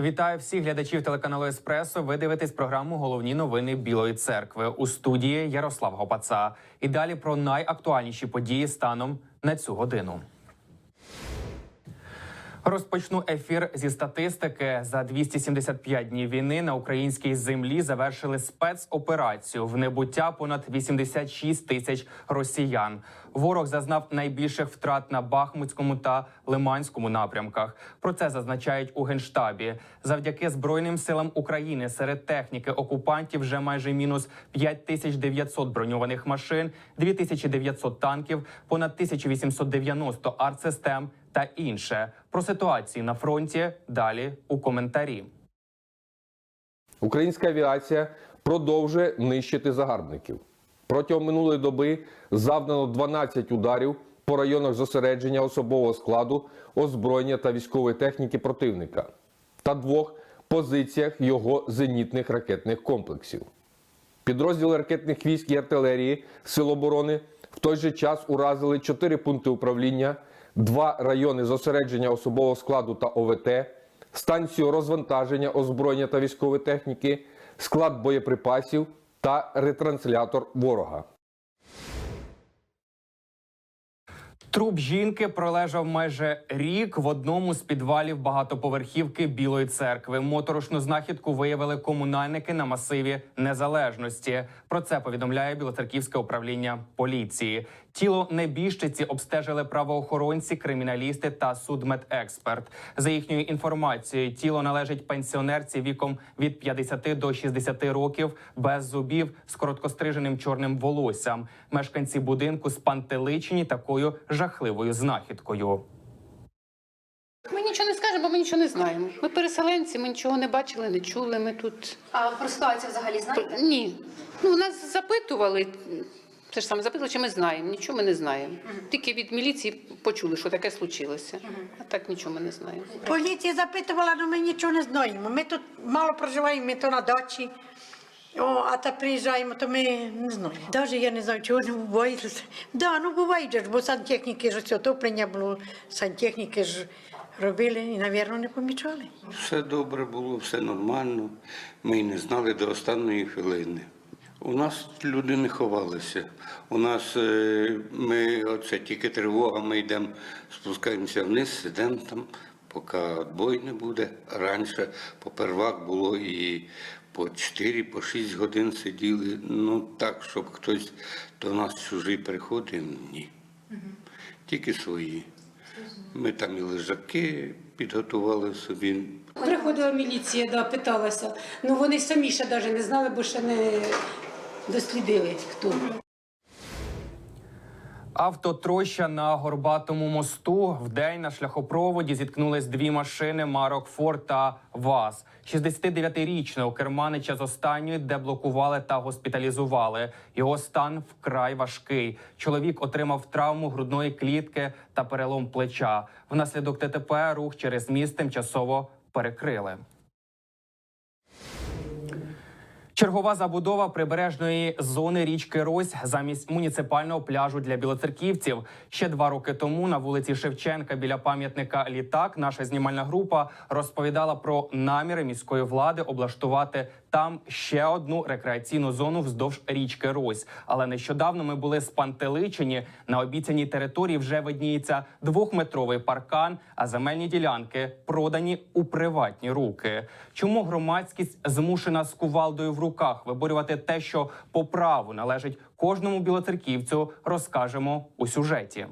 Вітаю всіх глядачів телеканалу Еспресо. Ви дивитесь програму Головні новини Білої церкви у студії Ярослав Гопаца. І далі про найактуальніші події станом на цю годину. Розпочну ефір зі статистики. За 275 днів війни на українській землі завершили спецоперацію в небуття понад 86 тисяч росіян. Ворог зазнав найбільших втрат на Бахмутському та Лиманському напрямках. Про це зазначають у генштабі. Завдяки збройним силам України серед техніки окупантів вже майже мінус 5900 броньованих машин, 2900 танків, понад 1890 артсистем та інше. Про ситуацію на фронті далі у коментарі. Українська авіація продовжує нищити загарбників. Протягом минулої доби завдано 12 ударів по районах зосередження особового складу, озброєння та військової техніки противника та двох позиціях його зенітних ракетних комплексів. Підрозділи ракетних військ і артилерії Сил оборони в той же час уразили 4 пункти управління, два райони зосередження особового складу та ОВТ, станцію розвантаження озброєння та військової техніки, склад боєприпасів та ретранслятор ворога. Труп жінки пролежав майже рік в одному з підвалів багатоповерхівки Білої церкви. Моторошну знахідку виявили комунальники на масиві незалежності. Про це повідомляє Білоцерківське управління поліції. Тіло небіжчиці обстежили правоохоронці, криміналісти та судмедексперт. За їхньою інформацією, тіло належить пенсіонерці віком від 50 до 60 років, без зубів з короткостриженим чорним волоссям. Мешканці будинку спантеличені такою жахливою знахідкою. Ми нічого не скажемо, бо ми нічого не знаємо. Ми переселенці, ми нічого не бачили, не чули. Ми тут А про ситуацію взагалі знаєте? ні. Ну нас запитували. Це ж саме запитували, чи ми знаємо. Нічого ми не знаємо. Тільки від міліції почули, що таке случилося. А так нічого ми не знаємо. Поліція запитувала, але ми нічого не знаємо. Ми тут мало проживаємо, ми то на дачі. О, а та приїжджаємо, то ми не знаємо. Навіть я не знаю, чого не буває. Да, ну буває ж, бо сантехніки ж оце отоплення було, сантехніки ж робили і, мабуть, не помічали. Все добре було, все нормально. Ми й не знали до останньої хвилини. У нас люди не ховалися. У нас е, ми оце тільки тривога, ми йдемо, спускаємося вниз, сидимо там, поки бой не буде. Раніше попервак було і по 4, по 6 годин сиділи. Ну так, щоб хтось до нас чужий приходив, ні. Тільки свої. Ми там і лежаки підготували собі. Приходила міліція, да, питалася. Ну вони самі ще навіть не знали, бо ще не дослідили хто. Автотроща на горбатому мосту в день на шляхопроводі зіткнулись дві машини марок Форд та ВАЗ. 69-річного керманича з останньої деблокували та госпіталізували. Його стан вкрай важкий. Чоловік отримав травму грудної клітки та перелом плеча. Внаслідок ТТП рух через міст тимчасово перекрили. Чергова забудова прибережної зони річки Рось замість муніципального пляжу для білоцерківців. Ще два роки тому на вулиці Шевченка біля пам'ятника Літак наша знімальна група розповідала про наміри міської влади облаштувати там ще одну рекреаційну зону вздовж річки Рось. Але нещодавно ми були спантеличені. На обіцяній території вже видніється двохметровий паркан, а земельні ділянки продані у приватні руки. Чому громадськість змушена з кувалдою в руках виборювати те, що по праву належить кожному білоцерківцю, розкажемо у сюжеті.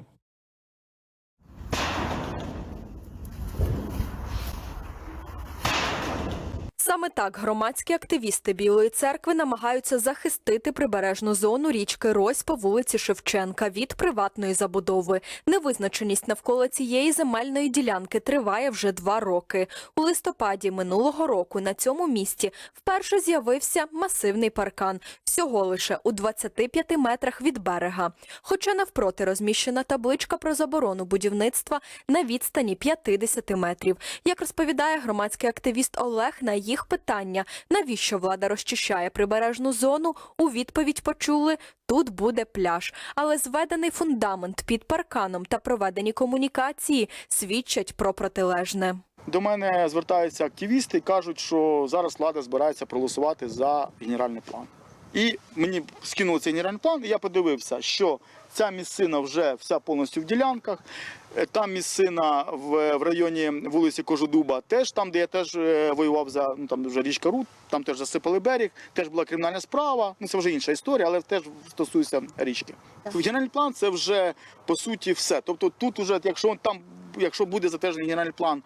Саме так громадські активісти Білої церкви намагаються захистити прибережну зону річки Рось по вулиці Шевченка від приватної забудови. Невизначеність навколо цієї земельної ділянки триває вже два роки. У листопаді минулого року на цьому місці вперше з'явився масивний паркан, всього лише у 25 метрах від берега. Хоча навпроти розміщена табличка про заборону будівництва на відстані 50 метрів. Як розповідає громадський активіст Олег, на їх питання, навіщо влада розчищає прибережну зону, у відповідь почули тут буде пляж. Але зведений фундамент під парканом та проведені комунікації свідчать про протилежне. до мене звертаються активісти і кажуть, що зараз влада збирається проголосувати за генеральний план. І мені скинули цей генеральний план, і я подивився, що ця місцина вже вся повністю в ділянках. Е, Там місцина в, в районі вулиці Кожедуба, теж там, де я теж е, воював за ну там вже річка Рут, там теж засипали берег, теж була кримінальна справа. Ну це вже інша історія, але теж стосується річки. Генеральний план це вже по суті все. Тобто тут уже, якщо там, якщо буде затверджений генеральний план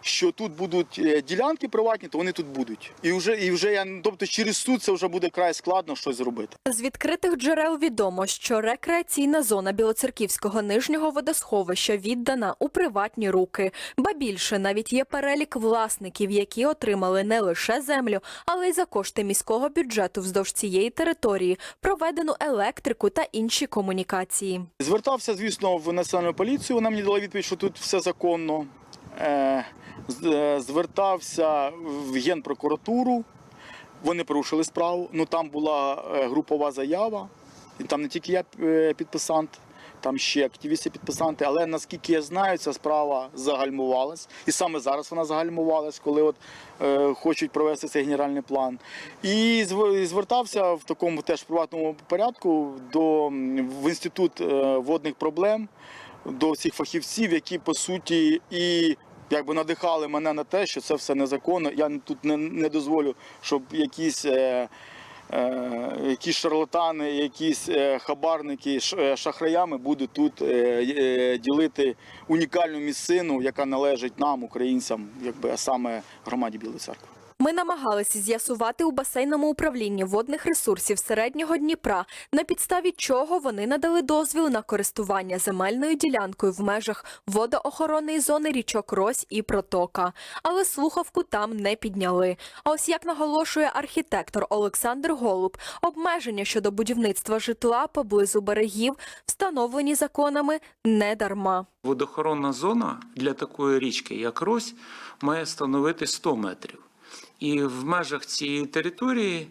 що тут будуть е, ділянки приватні, то вони тут будуть. І вже, і вже я, тобто через суд це вже буде край складно щось зробити. З відкритих джерел відомо, що рекреаційна зона Білоцерківського нижнього водосховища віддана у приватні руки. Ба більше навіть є перелік власників, які отримали не лише землю, але й за кошти міського бюджету вздовж цієї території проведену електрику та інші комунікації. Звертався, звісно, в національну поліцію. Вона мені дала відповідь, що тут все законно. Е, е, звертався в Генпрокуратуру. Вони порушили справу. Ну там була е, групова заява. І там не тільки я підписант, там ще активісти підписанти. Але наскільки я знаю, ця справа загальмувалась. І саме зараз вона загальмувалась, коли от е, хочуть провести цей генеральний план. І звертався в такому теж приватному порядку до в інститут водних проблем, до всіх фахівців, які по суті і. Якби надихали мене на те, що це все незаконно. Я тут не, не дозволю, щоб якісь, е, е, якісь шарлатани, якісь е, хабарники е, шахраями будуть тут ділити унікальну місцину, яка належить нам, українцям, якби а саме громаді Білої церкви. Ми намагалися з'ясувати у басейному управлінні водних ресурсів середнього Дніпра, на підставі чого вони надали дозвіл на користування земельною ділянкою в межах водоохоронної зони річок Рось і Протока. Але слухавку там не підняли. А ось як наголошує архітектор Олександр Голуб, обмеження щодо будівництва житла поблизу берегів встановлені законами не дарма. Водохоронна зона для такої річки, як Рось, має становити 100 метрів. І в межах цієї території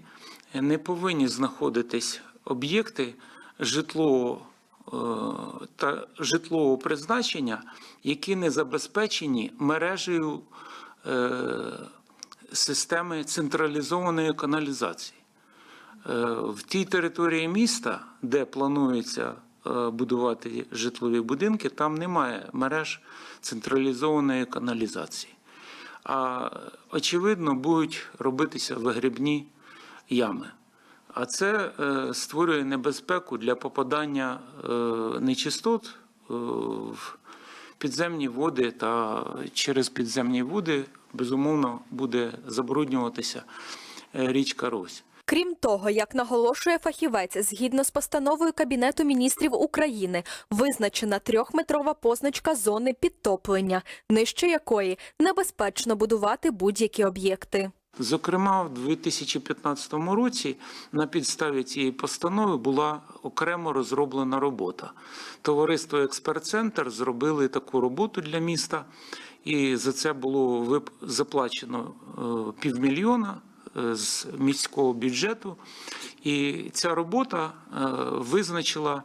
не повинні знаходитись об'єкти житлового е, та житлового призначення, які не забезпечені мережею е, системи централізованої каналізації. Е, В тій території міста, де планується будувати житлові будинки, там немає мереж централізованої каналізації. А очевидно, будуть робитися вигрібні ями. А це е, створює небезпеку для попадання е, нечистот е, в підземні води та через підземні води, безумовно, буде забруднюватися річка Рось. Крім того, як наголошує фахівець, згідно з постановою Кабінету міністрів України, визначена трьохметрова позначка зони підтоплення, нижче якої небезпечно будувати будь-які об'єкти. Зокрема, в 2015 році на підставі цієї постанови була окремо розроблена робота. Товариство Експерт-Центр зробили таку роботу для міста, і за це було заплачено е, півмільйона з міського бюджету. І ця робота е, визначила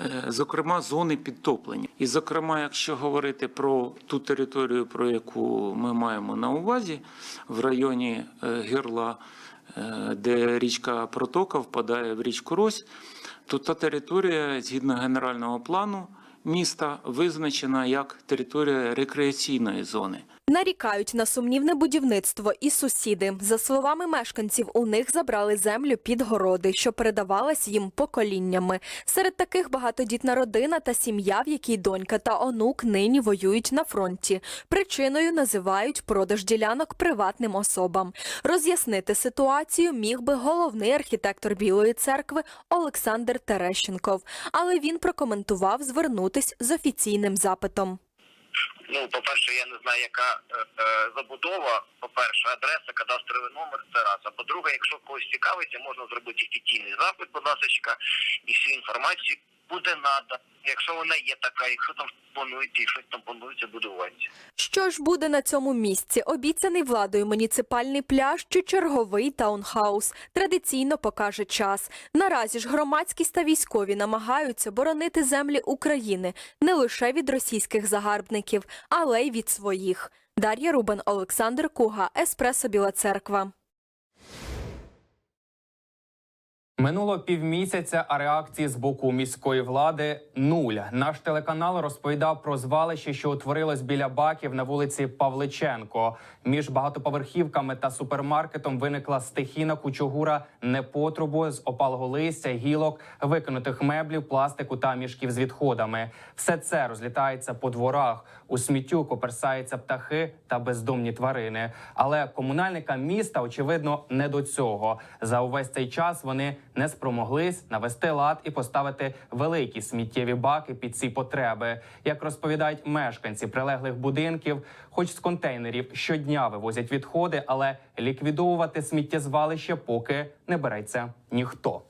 е, зокрема зони підтоплення. І, зокрема, якщо говорити про ту територію, про яку ми маємо на увазі, в районі е, Гірла, де річка Протока впадає в річку Рось, то та територія, згідно генерального плану міста, визначена як територія рекреаційної зони. Нарікають на сумнівне будівництво і сусіди. За словами мешканців, у них забрали землю під городи, що передавалась їм поколіннями. Серед таких багатодітна родина та сім'я, в якій донька та онук нині воюють на фронті. Причиною називають продаж ділянок приватним особам. Роз'яснити ситуацію міг би головний архітектор Білої церкви Олександр Терещенков, але він прокоментував звернутись з офіційним запитом. Ну, по-перше, я не знаю, яка е, е, забудова. По-перше, адреса, кадастровий номер це раз. А по-друге, якщо когось цікавиться, можна зробити офіційний запит, будь ласка, і всю інформацію буде нада. Якщо вона є така, якщо там планується і щось там планується будуватися. Що ж буде на цьому місці? Обіцяний владою муніципальний пляж чи черговий таунхаус? Традиційно покаже час. Наразі ж громадськість та військові намагаються боронити землі України не лише від російських загарбників, але й від своїх. Дар'я Рубан, Олександр Куга, Еспресо Біла Церква. Минуло півмісяця, а реакції з боку міської влади нуль. Наш телеканал розповідав про звалище, що утворилось біля баків на вулиці Павличенко. Між багатоповерхівками та супермаркетом виникла стихійна кучугура непотрубу з опалого листя, гілок, викинутих меблів, пластику та мішків з відходами. Все це розлітається по дворах. У сміттю коперсаються птахи та бездомні тварини. Але комунальникам міста очевидно не до цього. За увесь цей час вони не спромоглись навести лад і поставити великі сміттєві баки під ці потреби. Як розповідають мешканці прилеглих будинків, хоч з контейнерів щодня вивозять відходи, але ліквідовувати сміттєзвалище поки не береться ніхто.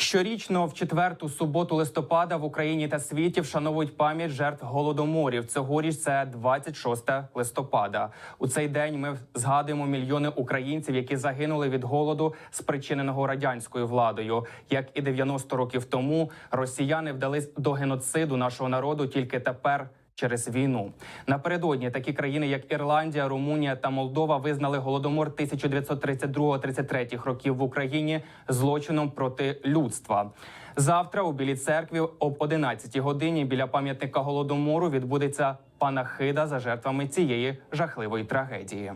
Щорічно в четверту суботу листопада в Україні та світі вшановують пам'ять жертв голодоморів. Цьогоріч це 26 листопада. У цей день ми згадуємо мільйони українців, які загинули від голоду, спричиненого радянською владою. Як і 90 років тому, росіяни вдались до геноциду нашого народу тільки тепер. Через війну напередодні такі країни, як Ірландія, Румунія та Молдова, визнали голодомор 1932-33 років в Україні злочином проти людства. Завтра у Білій церкві об 11 годині біля пам'ятника голодомору відбудеться панахида за жертвами цієї жахливої трагедії.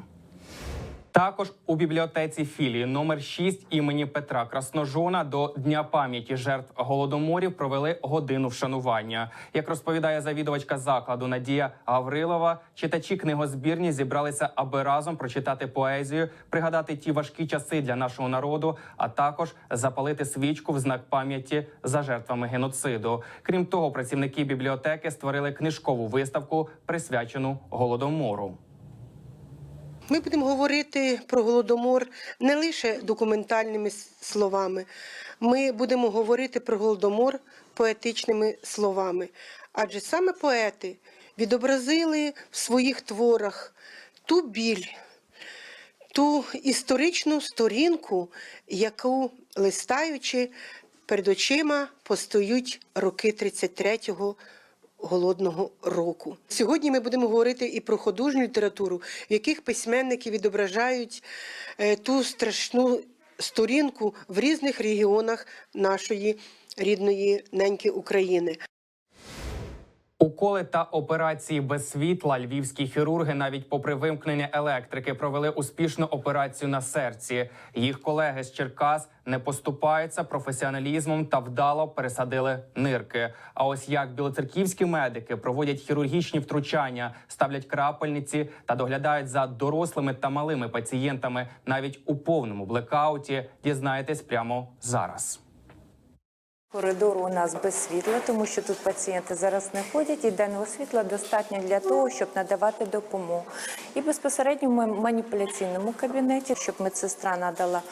Також у бібліотеці філії номер 6 імені Петра Красножона до Дня пам'яті жертв голодоморів провели годину вшанування. Як розповідає завідувачка закладу Надія Гаврилова, читачі книгозбірні зібралися, аби разом прочитати поезію, пригадати ті важкі часи для нашого народу, а також запалити свічку в знак пам'яті за жертвами геноциду. Крім того, працівники бібліотеки створили книжкову виставку, присвячену голодомору. Ми будемо говорити про голодомор не лише документальними словами. Ми будемо говорити про голодомор поетичними словами. Адже саме поети відобразили в своїх творах ту біль, ту історичну сторінку, яку листаючи перед очима постають роки 33-го голодного року. Сьогодні ми будемо говорити і про художню літературу, в яких письменники відображають е, ту страшну сторінку в різних регіонах нашої рідної неньки України. Уколи та операції без світла львівські хірурги, навіть попри вимкнення електрики, провели успішну операцію на серці. Їх колеги з Черкас не поступаються професіоналізмом та вдало пересадили нирки. А ось як білоцерківські медики проводять хірургічні втручання, ставлять крапельниці та доглядають за дорослими та малими пацієнтами навіть у повному блекауті, дізнаєтесь прямо зараз. Коридору у нас без світла, тому що тут пацієнти зараз не ходять, і денного світла достатньо для того, щоб надавати допомогу. І безпосередньо в маніпуляційному кабінеті, щоб медсестра надала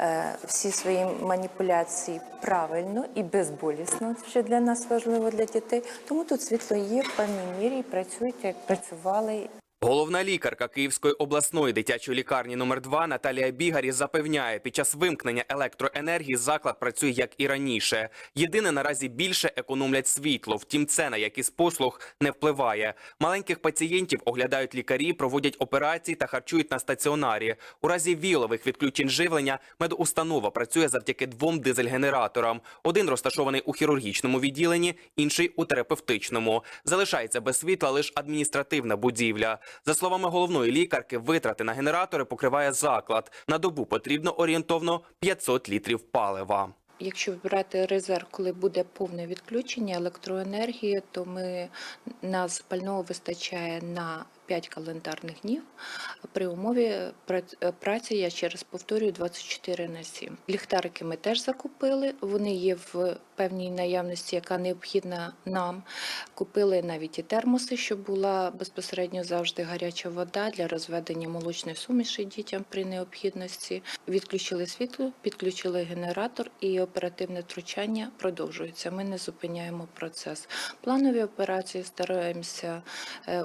е, всі свої маніпуляції правильно і безболісно, що для нас важливо для дітей. Тому тут світло є в певній мірі і працюють, як працювали Головна лікарка Київської обласної дитячої лікарні номер 2 Наталія Бігарі запевняє, під час вимкнення електроенергії заклад працює як і раніше. Єдине наразі більше економлять світло. Втім, це на якість послуг не впливає. Маленьких пацієнтів оглядають лікарі, проводять операції та харчують на стаціонарі. У разі вілових відключень живлення медустанова працює завдяки двом дизель-генераторам. Один розташований у хірургічному відділенні, інший у терапевтичному. Залишається без світла лише адміністративна будівля. За словами головної лікарки, витрати на генератори покриває заклад. На добу потрібно орієнтовно 500 літрів палива. Якщо брати резерв, коли буде повне відключення електроенергії, то ми нас пального вистачає на 5 календарних днів при умові праці, я ще раз повторюю, 24 на 7. Ліхтарики ми теж закупили, вони є в певній наявності, яка необхідна нам. Купили навіть і термоси, щоб була безпосередньо завжди гаряча вода для розведення молочної суміші дітям при необхідності. Відключили світло, підключили генератор і оперативне втручання продовжується. Ми не зупиняємо процес. Планові операції стараємося е,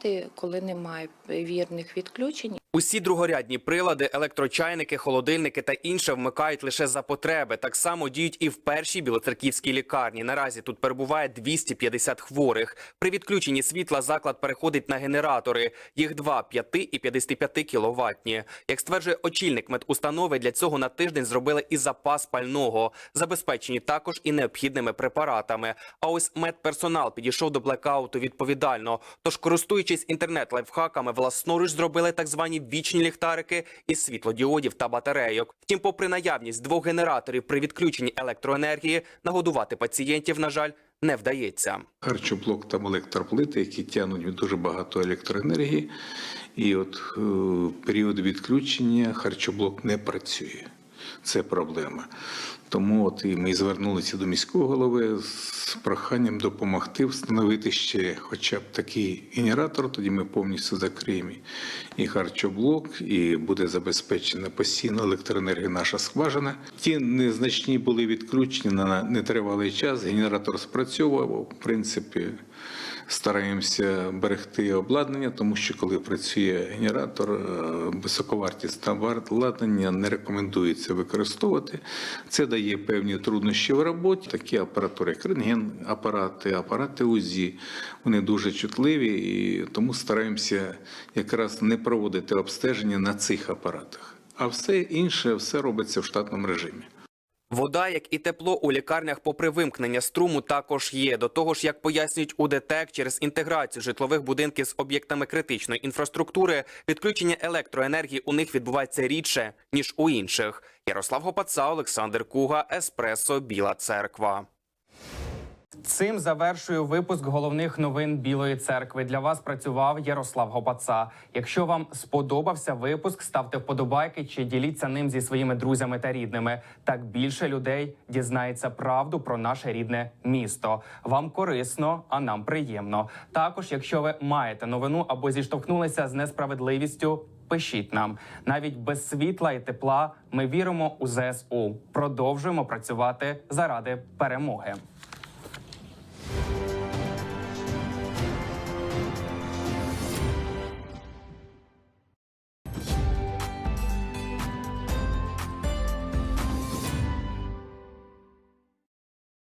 підлаштувати, коли немає вірних відключень. Усі другорядні прилади, електрочайники, холодильники та інше вмикають лише за потреби. Так само діють і в першій білоцерківській лікарні. Наразі тут перебуває 250 хворих. При відключенні світла заклад переходить на генератори. Їх два 5 і 55 кіловатні. Як стверджує очільник медустанови, для цього на тиждень зробили і запас пального, забезпечені також і необхідними препаратами. А ось медперсонал підійшов до блекауту відповідально. Тож, користуючись інтернет-лайфхаками, власноруч зробили так звані вічні ліхтарики із світлодіодів та батарейок. Втім, попри наявність двох генераторів при відключенні електроенергії, нагодувати пацієнтів, на жаль, не вдається. Харчоблок там електроплити, які тягнуть дуже багато електроенергії. І от е, період відключення харчоблок не працює. Це проблема. Тому от і ми звернулися до міського голови з проханням допомогти встановити ще хоча б такий генератор. Тоді ми повністю закриємо і харчоблок, і буде забезпечена постійно електроенергія наша скважина. Ті незначні були відключені на нетривалий час. Генератор спрацьовував. В принципі, стараємося берегти обладнання, тому що коли працює генератор, е, високовартісне обладнання не рекомендується використовувати. Це дає певні труднощі в роботі. Такі апаратури, як рентген-апарати, апарати УЗІ, вони дуже чутливі, і тому стараємося якраз не проводити обстеження на цих апаратах. А все інше все робиться в штатному режимі. Вода, як і тепло у лікарнях попри вимкнення струму також є. До того ж, як пояснюють у ДТЕК, через інтеграцію житлових будинків з об'єктами критичної інфраструктури, відключення електроенергії у них відбувається рідше, ніж у інших. Ярослав Гопаца, Олександр Куга, Еспресо, Біла Церква. Цим завершую випуск головних новин Білої церкви. Для вас працював Ярослав Гопаца. Якщо вам сподобався випуск, ставте вподобайки чи діліться ним зі своїми друзями та рідними. Так більше людей дізнається правду про наше рідне місто. Вам корисно, а нам приємно. Також, якщо ви маєте новину або зіштовхнулися з несправедливістю. Пишіть нам навіть без світла і тепла. Ми віримо у ЗСУ. Продовжуємо працювати заради перемоги.